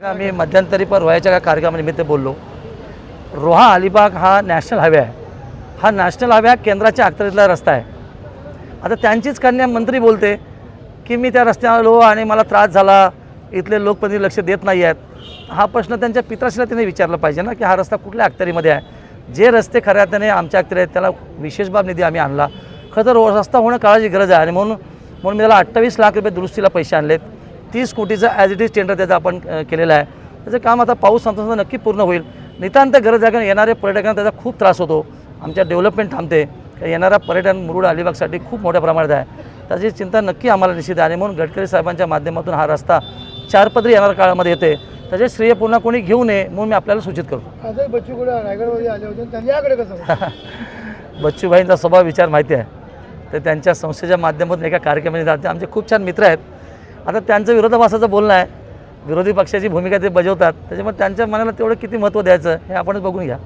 आम्ही मध्यंतरी पण रोह्याच्या का कार्यक्रमानिमित्त बोललो. रोहा अलिबाग हा नॅशनल हायवे आहे. हा नॅशनल हायवे हा केंद्राच्या अखत्यारीतला रस्ता आहे. आता त्यांचीच कन्या मंत्री बोलते की मी त्या रस्त्यावर आलो आणि मला त्रास झाला. इथले लोकप्रतिनिधी लक्ष देत नाही आहेत. हा प्रश्न त्यांच्या पित्राशीला त्यांनी विचारला पाहिजे ना की हा रस्ता कुठल्या अखत्यारीमध्ये आहे? जे रस्ते खऱ्या अर्थाने आमच्या अखत्यारी आहेत त्याला विशेष बाब निधी आम्ही आणला. खरं तर रस्ता होणं काळाची गरज आहे आणि म्हणून म्हणून मी त्याला अठ्ठावीस लाख रुपये दुरुस्तीला पैसे आणलेत. तीस कोटीचं ॲज इट इज टेंडर त्याचं आपण केलेलं आहे. त्याचं काम आता पाऊस संपता नक्की पूर्ण होईल. नितांत गरज आहे येणाऱ्या पर्यटकांना त्याचा खूप त्रास होतो. आमच्या डेव्हलपमेंट थांबते. येणारा पर्यटन मुरुड अलिबागसाठी खूप मोठ्या प्रमाणात आहे. त्याची चिंता नक्की आम्हाला निश्चित आहे. आणि म्हणून गडकरी साहेबांच्या माध्यमातून हा रस्ता चारपदरी येणाऱ्या काळामध्ये येते. त्याचे श्रेय पुन्हा कोणी घेऊ नये म्हणून मी आपल्याला सूचित करतो. बच्चूभाईंचा स्वभाव विचार माहिती आहे. तर त्यांच्या संस्थेच्या माध्यमातून एका कार्यक्रमाने जाते आमचे खूप छान मित्र आहेत. आता त्यांचं विरोधाभासाचं बोलणं आहे. विरोधी पक्षाची भूमिका ते बजावतात. त्याच्यामुळे त्यांच्या मनाला तेवढं किती महत्त्व द्यायचं हे आपणच बघून घ्या.